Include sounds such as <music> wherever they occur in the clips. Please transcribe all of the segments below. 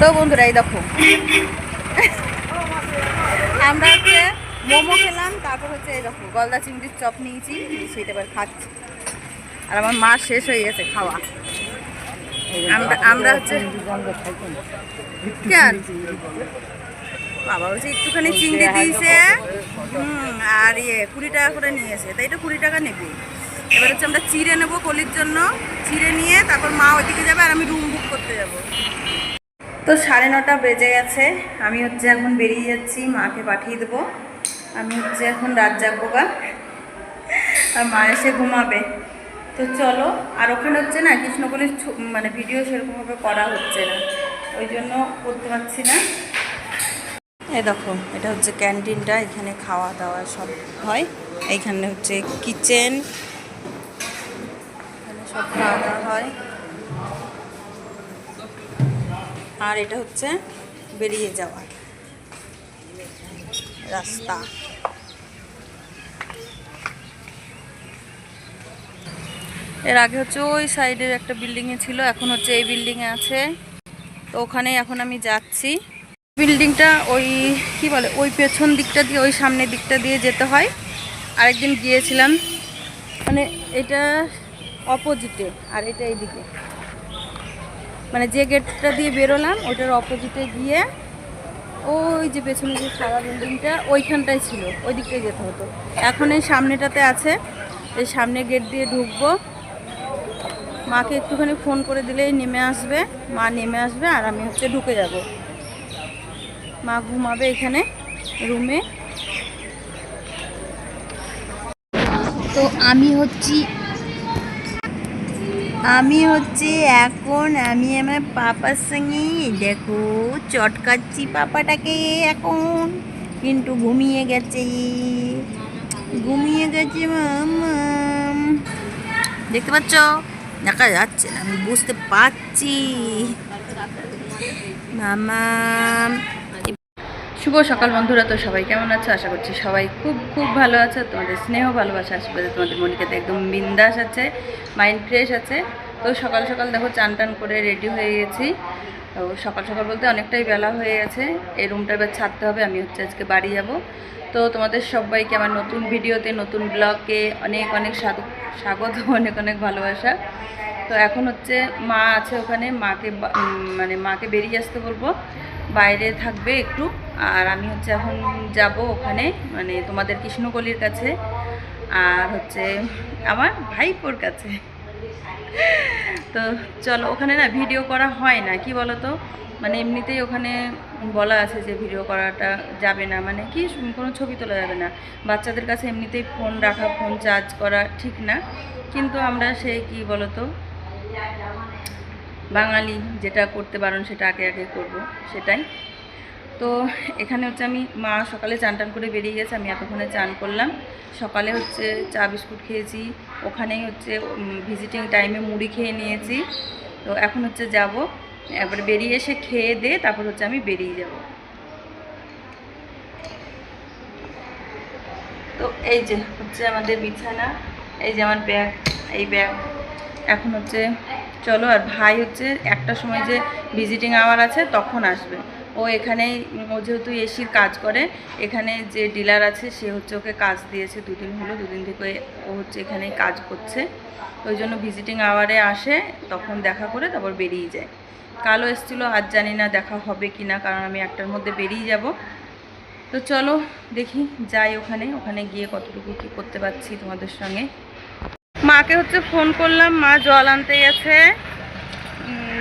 তো বন্ধুরা এই দেখো। আমরা হচ্ছে মোমো খেলাম তারপর হচ্ছে এই দেখো গলদা চিংড়ির চপ নিয়েছি সেটা এবার খাচ্ছি। আর আমার মা শেষ হয়ে গেছে খাওয়া। আমরা আমরা হচ্ছে কেন? বাবা বলছে একটুখানি চিংড়ি দিয়েছে। হুম আর ইয়ে কুড়ি টাকা করে নিয়েছে তাই এটা কুড়ি টাকা নেবে। এবার হচ্ছে আমরা চিড়ে নেব কলির জন্য চিড়ে নিয়ে তারপর মা ওইদিকে যাবে আর আমি রুম বুক করতে যাব। তো সাড়ে নটা বেজে গেছে। আমি হচ্ছে এখন বেরিয়ে যাচ্ছি, মাকে পাঠিয়ে দেবো। আমি হচ্ছে এখন রাত জাগবো গা। আর মা এসে ঘুমাবে। তো চলো, আর ওখানে হচ্ছে না কৃষ্ণকলির মানে ভিডিও সেরকমভাবে করা হচ্ছে না। ওই জন্য করতে পারছি না। এ দেখো, এটা হচ্ছে ক্যান্টিনটা, এখানে খাওয়া দাওয়া সব হয়। এইখানে হচ্ছে কিচেন সব খাওয়া দাওয়া হয়। আর এটা হচ্ছে বেরিয়ে যাওয়া রাস্তা। এর আগে হচ্ছে ওই সাইডের একটা বিল্ডিংয়ে ছিল, এখন হচ্ছে এই বিল্ডিংয়ে আছে। তো ওখানে এখন আমি যাচ্ছি। বিল্ডিংটা ওই, কি বলে, ওই পেছন দিকটা দিয়ে, ওই সামনের দিকটা দিয়ে যেতে হয়। আরেকদিন গিয়েছিলাম। মানে এটা অপোজিটে আর এটা এইদিকে। মানে যে গেটটা দিয়ে বেরোলাম, ওটার অপোজিটে গিয়ে ওই যে পেছনে যে সারা বিল্ডিংটা ওইখানটাই ছিল ওই দিকটাই যেতে হতো। এখন এই সামনেটাতে আছে, এই সামনে গেট দিয়ে ঢুকবো। মাকে একটুখানি ফোন করে দিলেই নেমে আসবে। মা নেমে আসবে আর আমি হচ্ছে ঢুকে যাব। মা ঘুমাবে এখানে রুমে তো আমি হচ্ছি আমি হচ্ছে এখন, আমি আমার পাপার সঙ্গে, দেখো, চটকাচ্ছি পাপাটাকে এখন। কিন্তু ঘুমিয়ে গেছে। ঘুমিয়ে গেছে দেখতে পাচ্ছ? দেখা যাচ্ছে না, আমি বুঝতে পারছি। মামা শুভ সকাল বন্ধুরা, তো সবাই কেমন আছো? আশা করছি সবাই খুব খুব ভালো আছে। তোমাদের স্নেহ, ভালোবাসা আশেপাশে তোমাদের মনিকাতে একদম বিন্দাস আছে মাইন্ড ফ্রেশ আছে। তো সকাল সকাল দেখো, চান টান করে রেডি হয়ে গেছি। তো সকাল সকাল বলতে অনেকটাই বেলা হয়ে গেছে। এই রুমটা এবার ছাড়তে হবে, আমি হচ্ছে আজকে বাড়ি যাব। তো তোমাদের সবাইকে আমার নতুন ভিডিওতে, নতুন ব্লগে অনেক অনেক স্বাগত স্বাগত, <laughs> অনেক অনেক ভালোবাসা। তো এখন হচ্ছে মা আছে ওখানে, মাকে মানে মাকে বেরিয়ে আসতে বলব। বাইরে থাকবে একটু। আর আমি হচ্ছে এখন যাব ওখানে মানে তোমাদের কৃষ্ণকলির কাছে, আর হচ্ছে আমার ভাইপোর কাছে। তো চলো, ওখানে না ভিডিও করা হয় না, কি বলো তো মানে এমনিতেই ওখানে বলা আছে যে ভিডিও করাটা যাবে না মানে কি কোনো ছবি তোলা যাবে না। বাচ্চাদের কাছে এমনিতেই ফোন রাখা ফোন চার্জ করা ঠিক না। কিন্তু আমরা সেই কি বলো তো বাঙালি যেটা করতে পারেন সেটা আগে আগে করব, সেটাই। তো এখানে হচ্ছে আমি মা সকালে চান টান করে বেরিয়ে গেছে, আমি এতক্ষণে চান করলাম। সকালে হচ্ছে চা বিস্কুট খেয়েছি, ওখানেই হচ্ছে ভিজিটিং টাইমে মুড়ি খেয়ে নিয়েছি। তো এখন হচ্ছে যাব, একবার বেরিয়ে এসে খেয়ে দে, তারপর হচ্ছে আমি বেরিয়ে যাব। তো এই যে হচ্ছে আমাদের বিছানা, এই যে আমার ব্যাগ, এই ব্যাগ। এখন হচ্ছে চলো, আর ভাই হচ্ছে একটা সময় যে ভিজিটিং আওয়ার আছে, তখন আসবে। ও এখানেই উম, ও যেহেতু এসির কাজ করে এখানে যে ডিলার আছে সে হচ্ছে ওকে কাজ দিয়েছে দুদিন হলো দুদিন থেকে ও হচ্ছে এখানেই কাজ করছে। ওই জন্য ভিজিটিং আওয়ারে আসে তখন দেখা করে তারপর বেরিয়ে যায়। কালও এসেছিল আজ জানি না দেখা হবে কি না কারণ আমি একটার মধ্যে বেরিয়ে যাব। তো চলো দেখি যাই ওখানে ওখানে গিয়ে কতটুকু কী করতে পারছি তোমাদের সঙ্গে। মাকে হচ্ছে ফোন করলাম মা জল আনতে গেছে।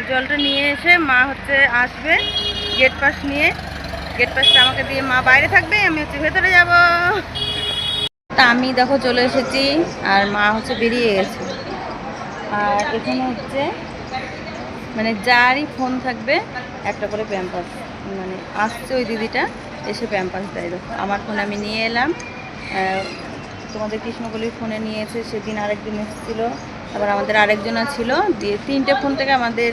জলটা নিয়ে এসে মা হচ্ছে আসবে। গেট পাস নিয়ে গেট পাসটা আমাকে দিয়ে মা বাইরে থাকবে, আমি হচ্ছে ভেতরে যাব। তা আমি দেখো চলে এসেছি, আর মা হচ্ছে বেরিয়ে গেছে। আর এখানে হচ্ছে মানে যারই ফোন থাকবে, একটা করে প্যাম্পাস মানে আসছে ওই দিদিটা, এসে প্যাম্পাস দেয়। দেখো, আমার ফোন আমি নিয়ে এলাম। তোমাদের কৃষ্ণকলির ফোনে নিয়েছে, সেদিন আরেকদিন এসেছিল। আবার আমাদের আরেকজনা ছিল। দিয়ে তিনটে ফোন থেকে আমাদের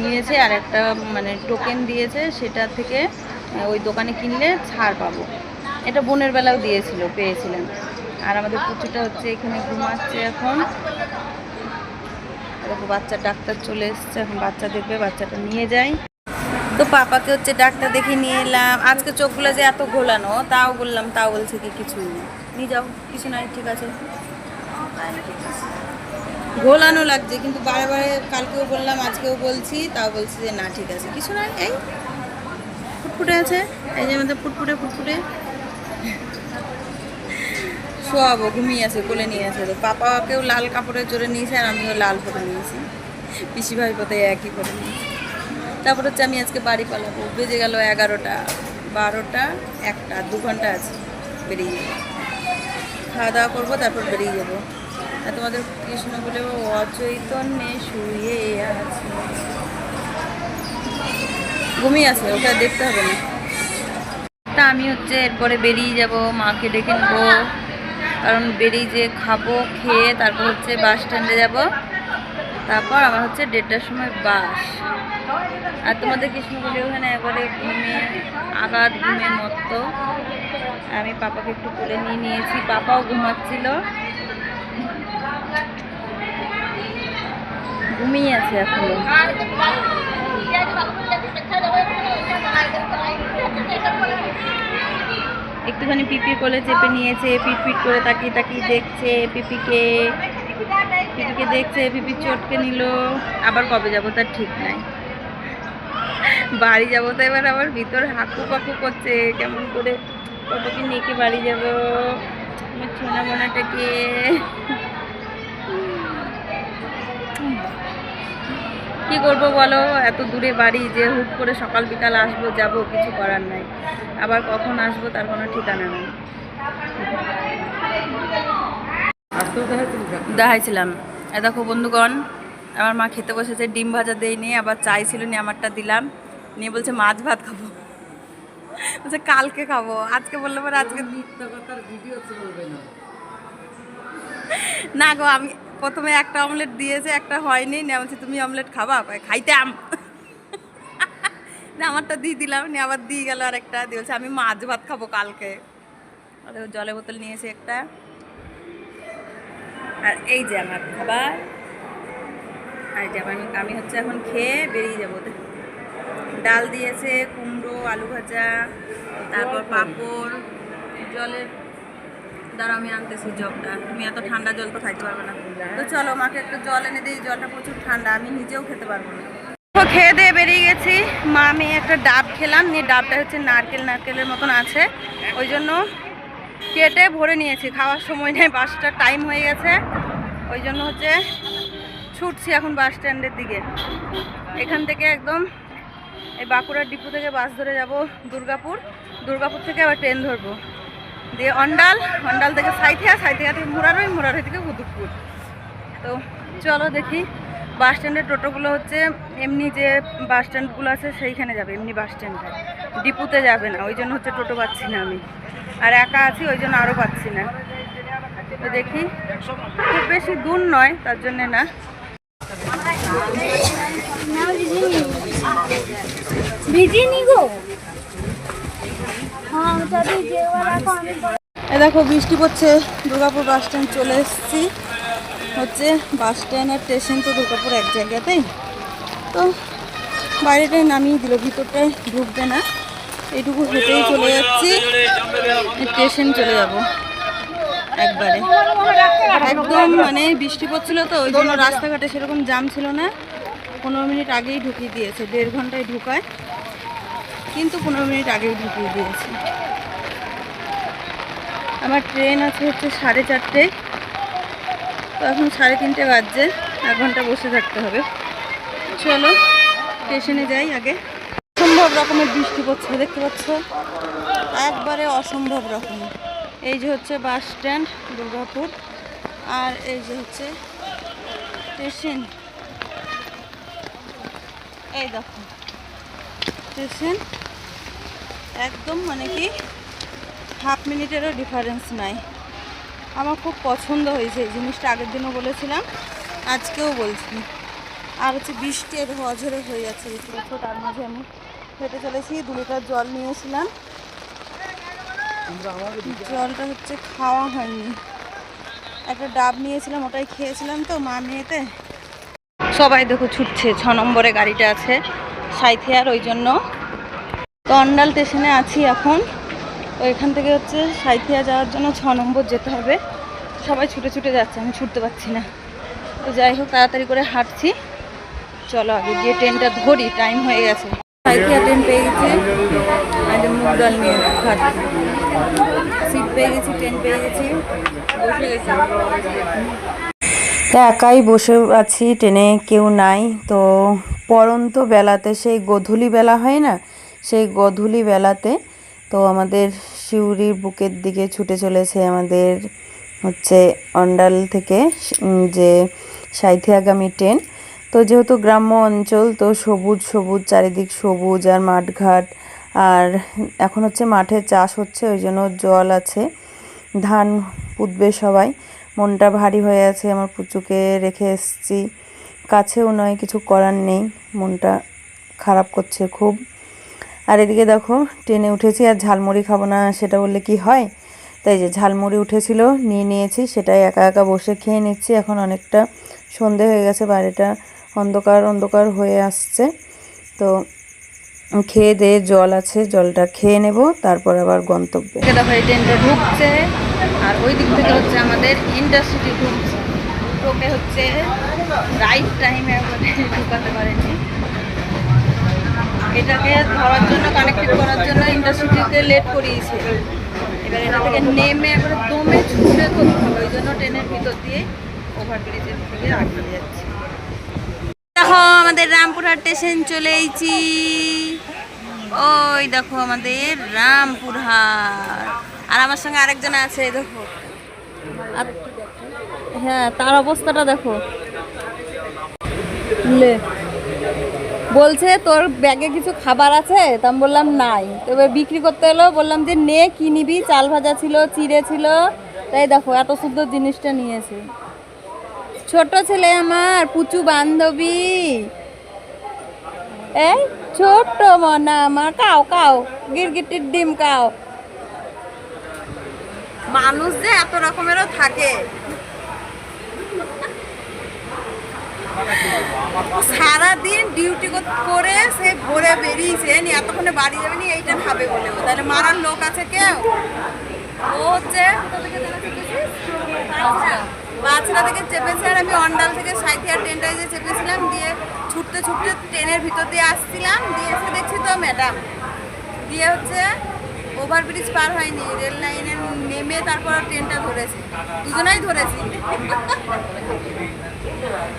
নিয়েছে আর একটা মানে টোকেন দিয়েছে, সেটা থেকে ওই দোকানে কিনলে ছাড় পাবো। এটা বোনের বেলাও দিয়েছিল পেয়েছিলাম আর আমাদের পুচুটা হচ্ছে এখানে ঘুমাচ্ছে এখন। দেখো, বাচ্চা ডাক্তার চলে এসছে, এখন বাচ্চা দেখবে, বাচ্চাটা নিয়ে যায়। তো পাপাকে হচ্ছে ডাক্তার দেখে নিয়ে এলাম। আজকে চোখগুলো যে এত ঘোলানো, তাও বললাম, তাও বলছে কি কিছুই নিয়ে যাও, কিছু নাই, ঠিক আছে। ঘোলানো লাগছে, কিন্তু বারে বারে কালকেও বললাম, আজকেও বলছি, তাও বলছি যে না, ঠিক আছে। কিছু নাই এই ফুটফুটে আছে, এই যে আমাদের ফুটফুটে ফুটফুটে। শোয়াবো, ঘুমিয়ে আছে, কোলে নিয়ে আছে। তো পাপাকেও লাল কাপড়ের জোরে নিয়েছে, আর আমিও লাল পরে নিয়েছি। পিসি ভাই পথে একই করে নিয়েছি। তারপর হচ্ছে আমি আজকে বাড়ি পালাবো। বেজে গেল এগারোটা, বারোটা, একটা, দু ঘণ্টা আছে, বেরিয়ে যাব। খাওয়া দাওয়া করব, তারপর বেরিয়ে যাব। তোমাদের কৃষ্ণ বলে অচৈতন্যে শুয়ে আছে। ঘুমিয়ে আছে, ওটা দেখতে হবে না। তা আমি হচ্ছে এরপরে বেরিয়ে যাব, মাকে ডেকে নেব। কারণ বেরিয়ে যে খাব, খেয়ে তারপর হচ্ছে বাস স্ট্যান্ডে যাব। তারপর আমার হচ্ছে দেড়টার সময় বাস। আর তোমাদের কৃষ্ণগুলি ওখানে একবারে ঘুমে আঘাত ঘুমে মতো। আমি পাপাকে একটু কোলে নিয়ে নিয়েছি। পাপাও ঘুমাচ্ছিল। ঘুমিয়ে আছে এখন। একটুখানি পিপি কোলে চেপে নিয়েছে, পিটপিট করে তাকিয়ে তাকিয়ে দেখছে পিপিকে। পিপিকে দেখছে, পিপি চটকে নিল। আবার কবে যাব তার ঠিক নাই। বাড়ি যাব তো এবার আবার ভিতর হাকু পাকু করছে, কেমন করে? কতকে নিয়ে বাড়ি যাব? আমার ছোনা মোনাটাকে কি করব বলো? এত দূরে বাড়ি যে হুট করে সকাল বিকাল আসব যাব কিছু করার নাই। আবার কখন আসব তার কোনো ঠিকানা নেই। দেখাইছিলাম। এ দেখো বন্ধুগণ আমার মা খেতে বসেছে ডিম ভাজা দেয়নি আবার চাইছিল নি আমারটা দিলাম। নিয়ে বলছে মাছ ভাত খাব। বলছে কালকে খাব। আজকে বললে পরে আজকে না গো আমি প্রথমে একটা অমলেট দিয়েছে একটা হয়নি। নিয়ে বলছি তুমি অমলেট খাবা? কয়, খাইতাম। না আমারটা দিয়ে দিলাম নিয়ে আবার দিয়ে গেল আর একটা দিয়ে বলছে আমি মাছ ভাত খাব কালকে। আর ও জলের বোতল নিয়েছে একটা। আর এই যে আমার খাবার। আর যে আমি আমি হচ্ছে এখন খেয়ে বেরিয়ে যাব। ডাল দিয়েছে কুমড়ো আলু ভাজা তারপর পাঁপড় জলের দাঁড়া আমি আনতেছি জলটা। তুমি এত ঠান্ডা জল তো খাইতে পারবে না? তো চলো, মাকে একটু জল এনে দিই, জলটা প্রচুর ঠান্ডা, আমি নিজেও খেতে পারব না। খেয়ে দিয়ে বেরিয়ে গেছি। মা, আমি একটা ডাব খেলাম, নিয়ে ডাবটা হচ্ছে নারকেল, নারকেলের মতন আছে। ওই জন্য কেটে ভরে নিয়েছি, খাওয়ার সময় নেই, বাসটা টাইম হয়ে গেছে। ওই জন্য হচ্ছে ছুটছি এখন বাস স্ট্যান্ডের দিকে। এখান থেকে একদম এই বাঁকুড়ার ডিপো থেকে বাস ধরে যাব দুর্গাপুর। দুর্গাপুর থেকে আবার ট্রেন ধরবো। দিয়ে অন্ডাল অন্ডাল থেকে সাইথিয়া সাইথিয়া থেকে মুরারই মুরারই থেকে উদুপুর। তো চলো দেখি, বাস স্ট্যান্ডের টোটোগুলো হচ্ছে এমনি যে বাস স্ট্যান্ডগুলো আছে সেইখানে যাবে, এমনি বাস স্ট্যান্ডে। ডিপুতে যাবে না, ওই জন্য হচ্ছে টোটো পাচ্ছি না আমি। আর একা আছি, ওই জন্য আরও পাচ্ছি না। তো দেখি, খুব বেশি দূর নয়, তার জন্যে না। ভিজিনি গো হ্যাঁ যদি যেওয়ালা কো আমি দেখো, বৃষ্টি পড়ছে, দুর্গাপুর বাস স্ট্যান্ড চলে এসেছি। হচ্ছে বাস স্ট্যান্ড আর স্টেশন তো দুর্গাপুর এক জায়গাতেই। তো বাইরেটাই নামিয়ে দিল, ভিতরটায় ঢুকবে না। এইটুকু হেঁটেই চলে যাচ্ছি। স্টেশন চলে যাব একবারে। একদম মানে বৃষ্টি পড়ছিল তো, ওই জন্য রাস্তাঘাটে সেরকম জাম ছিল না। পনেরো মিনিট আগেই ঢুকিয়ে দিয়েছে, দেড় ঘন্টায় ঢুকায়। কিন্তু পনেরো মিনিট আগেই ঢুকিয়ে দিয়েছে। আমার ট্রেন আছে হচ্ছে সাড়ে চারটে। তো এখন সাড়ে তিনটে বাজছে, এক ঘণ্টা বসে থাকতে হবে। চলো স্টেশনে যাই আগে। অসম্ভব রকমের বৃষ্টি পড়ছে, দেখতে পাচ্ছ? একবারে অসম্ভব রকমের এই যে হচ্ছে বাস স্ট্যান্ড দুর্গাপুর। আর এই যে হচ্ছে স্টেশন এই দেখো স্টেশন একদম মানে কি হাফ মিনিটেরও ডিফারেন্স নাই। আমার খুব পছন্দ হয়েছে, এই জিনিসটা আগের দিনও বলেছিলাম, আজকেও বলছি। আর হচ্ছে বৃষ্টি এর অঝরে হয়ে যাচ্ছে তার মাঝে আমি হেঁটে চলেছি, দু লিটার জল নিয়েছিলাম। জলটা হচ্ছে খাওয়া হয়নি। একটা ডাব নিয়েছিলাম, ওটাই খেয়েছিলাম তো মা মেয়েতে। সবাই দেখো ছুটছে, ছ নম্বরে গাড়িটা আছে, সাইথিয়ার ওই জন্য। তো অন্ডাল স্টেশনে আছি এখন। তো এখান থেকে হচ্ছে সাইথিয়া যাওয়ার জন্য ছ নম্বর যেতে হবে। সবাই ছুটে ছুটে যাচ্ছে, আমি ছুটতে পারছি না। তো যাই হোক, তাড়াতাড়ি করে হাঁটছি। চলো আগে গিয়ে ট্রেনটা ধরি, টাইম হয়ে গেছে। সাইথিয়া ট্রেন পেয়ে গেছি। আজ মুগ ডাল নিয়ে সিট পেয়ে গেছি, ট্রেন পেয়ে গেছি। বসে গেছি। তা একাই বসে আছি, ট্রেনে কেউ নাই। তো পরন্ত বেলাতে সেই গধূলি বেলা হয় না? সেই গধূলি বেলাতে তো আমাদের শিউরির বুকের দিকে ছুটে চলেছে আমাদের হচ্ছে অন্ডাল থেকে যে সাইথিয়াগামী ট্রেন। তো যেহেতু গ্রাম্য অঞ্চল, তো সবুজ সবুজ, চারিদিক সবুজ আর মাঠঘাট। আর এখন হচ্ছে মাঠে চাষ হচ্ছে, ওই জন্য জল আছে। ধান পুতবে সবাই। মনটা ভারী হয়ে আছে, আমার পুচুকে রেখে এসেছি। কাছেও নয়, কিছু করার নেই। মনটা খারাপ করছে খুব। আর এদিকে দেখো ট্রেনে উঠেছি আর ঝালমুড়ি খাব না সেটা বললে কি হয়? তাই যে ঝালমুড়ি উঠেছিল, নিয়ে নিয়েছি, সেটাই একা একা বসে খেয়ে নিচ্ছি। এখন অনেকটা সন্ধে হয়ে গেছে, বাড়িটা অন্ধকার অন্ধকার হয়ে আসছে। তো খেয়ে দিয়ে জল আছে, জলটা খেয়ে নেব, তারপর আবার গন্তব্যে। দেখো এই ট্রেনটা ঢুকছে, আর ওই দিক থেকে হচ্ছে আমাদের ইন্টারসিটি ঢুকছে ঢুকে হচ্ছে রাইট টাইমে ঢুকাতে পারেনি। এটাকে ধরার জন্য কানেক্টেড করার জন্য ইন্টারসিটিতে লেট করিয়েছে। এবার এটা থেকে নেমে একবারে দমে ছুটে করতে হবে, ওই জন্য ট্রেনের ভিতর দিয়ে ওভারব্রিজের থেকে আগিয়ে যাচ্ছে। দেখো, আমাদের রামপুরহাট স্টেশন চলে এসেছি। ওই দেখো, আমাদের রামপুরহাট। আর আমার সঙ্গে আরেকজন আছে, দেখো। হ্যাঁ তার অবস্থাটা দেখো। লে। বলছে, তোর ব্যাগে কিছু খাবার আছে? তা আমি বললাম, নাই। তো বিক্রি করতে এলো, বললাম যে, নে, কি নিবি? চাল ভাজা ছিল, চিড়ে ছিল। তাই দেখো, এত সুন্দর জিনিসটা নিয়েছে। ছোট ছেলে আমার, পুচু বান্ধবী। এই ছোট্ট মনা আমার, কাও কাও, গিরগিটির ডিম কাও। মানুষ যে এত রকমেরও থাকে। সারাদিন ডিউটি করে সে ভোরে বেরিয়েছে এতক্ষণে বাড়ি যাবে নি এইটা খাবে বলে তাহলে মারার লোক আছে কেউ? ও হচ্ছে কোথা থেকে চেপেছে আর আমি অন্ডাল থেকে সাইথিয়া ট্রেনটায় যে চেপেছিলাম, দিয়ে ছুটতে ছুটতে ট্রেনের ভিতর দিয়ে আসছিলাম, দিয়ে এসে দেখছি তো ম্যাডাম দিয়ে হচ্ছে ওভারব্রিজ পার হয়নি রেল লাইনে নেমে তারপর ট্রেনটা ধরেছে। দুজনাই ধরেছি। <laughs>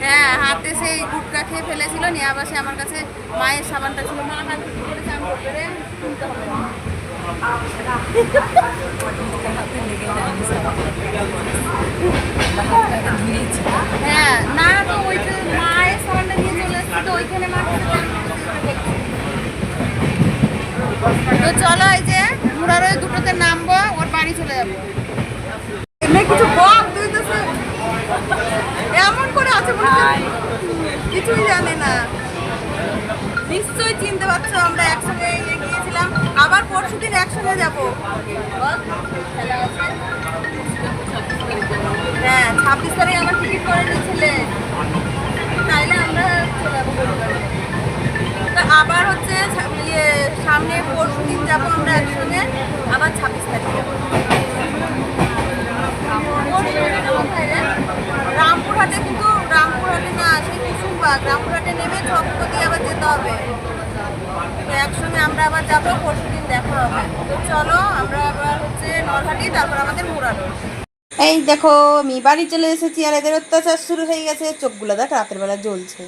হ্যাঁ হাতে সেই গুটকা খেয়ে ফেলেছিল, নিয়ে আবার সে আমার কাছে মায়ের সাবানটা ছিল। হ্যাঁ না, তো ওই মায়ের চলে তো ওইখানে তো চলো এই যে মুরার ওই দুটোতে নামবো, ওর বাড়ি চলে যাব। কিছু বল তুই তো করে আছে কিছুই জানে না। নিশ্চয়ই চিনতে পারছ আমরা একসঙ্গে গিয়েছিলাম আবার পরশু দিন একসঙ্গে যাব। হ্যাঁ ছাব্বিশ তারিখ আমার টিকিট করে নিয়েছিলে। তাইলে আমরা তা আবার হচ্ছে ইয়ে সামনে পরশু দিন যাব আমরা একসঙ্গে আবার ছাব্বিশ তারিখ যাব। রামপুরহাটে কিন্তু কুসুমবাগ রামপুরহাটে নেমে দিয়ে আবার যেতে হবে। একসঙ্গে আমরা আবার যাব পরশু দিন দেখা হবে। তো চলো, আমরা আবার হচ্ছে নলহাটি, তারপর আমাদের মুরানো এই দেখো, আমি বাড়ি চলে এসেছি আর এদের অত্যাচার শুরু হয়ে গেছে। চোখগুলো দেখ, রাতের বেলা জ্বলছে।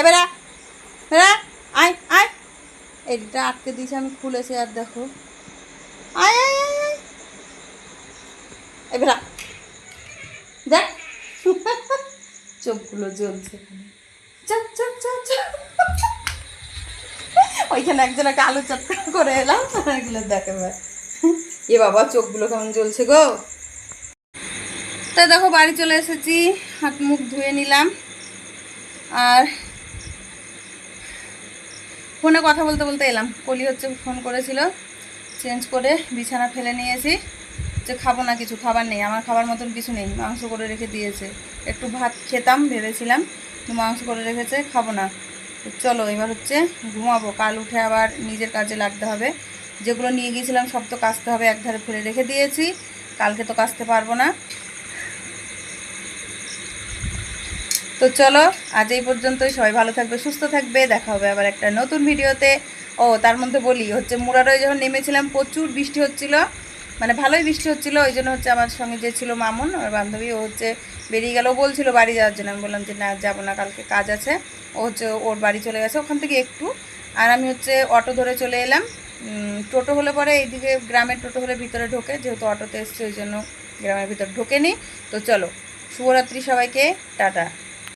এবারে আয় আয়। এটা আটকে দিয়েছে, আমি খুলেছি আর দেখো। আয় আয় এবারে দেখ। <laughs> চোখগুলো জ্বলছে ওইখানে একজনকে আলু করে এলাম, এগুলো দেখ এবার। এ বাবা, চোখগুলো কেমন জ্বলছে গো। তো দেখো, বাড়ি চলে এসেছি, হাত মুখ ধুয়ে নিলাম। আর ফোনে কথা বলতে বলতে এলাম। কলি হচ্ছে ফোন করেছিল, চেঞ্জ করে বিছানা ফেলে নিয়েছি। যে খাব না কিছু, খাবার নেই, আমার খাবার মতন কিছু নেই, মাংস করে রেখে দিয়েছে। একটু ভাত খেতাম, ভেবেছিলাম। কিন্তু মাংস করে রেখেছে, খাব না। চলো, এবার হচ্ছে ঘুমাবো। কাল উঠে আবার নিজের কাজে লাগতে হবে। যেগুলো নিয়ে গিয়েছিলাম সব তো কাচতে হবে, একধারে ফেলে রেখে দিয়েছি। কালকে তো কাচতে পারব না। তো চলো, আজ এই পর্যন্তই। সবাই ভালো থাকবে, সুস্থ থাকবে। দেখা হবে আবার একটা নতুন ভিডিওতে। ও, তার মধ্যে বলি, হচ্ছে মুরারয় যখন নেমেছিলাম, প্রচুর বৃষ্টি হচ্ছিল। মানে ভালোই বৃষ্টি হচ্ছিল, ওই জন্য হচ্ছে আমার সঙ্গে যে ছিল মামুন, আমার বান্ধবী, ও হচ্ছে বেরিয়ে গেল। বলছিল বাড়ি যাওয়ার জন্য, আমি বললাম যে না, যাব না, কালকে কাজ আছে। ও হচ্ছে ওর বাড়ি চলে গেছে, ওখান থেকে একটু। আর আমি হচ্ছে অটো ধরে চলে এলাম। টোটো হলে পরে এইদিকে গ্রামের টোটো হলে ভিতরে ঢোকে, যেহেতু অটোতে এসছে, ওই জন্য গ্রামের ভিতরে ঢোকেনি। তো চলো, শুভরাত্রি সবাইকে, টাটা।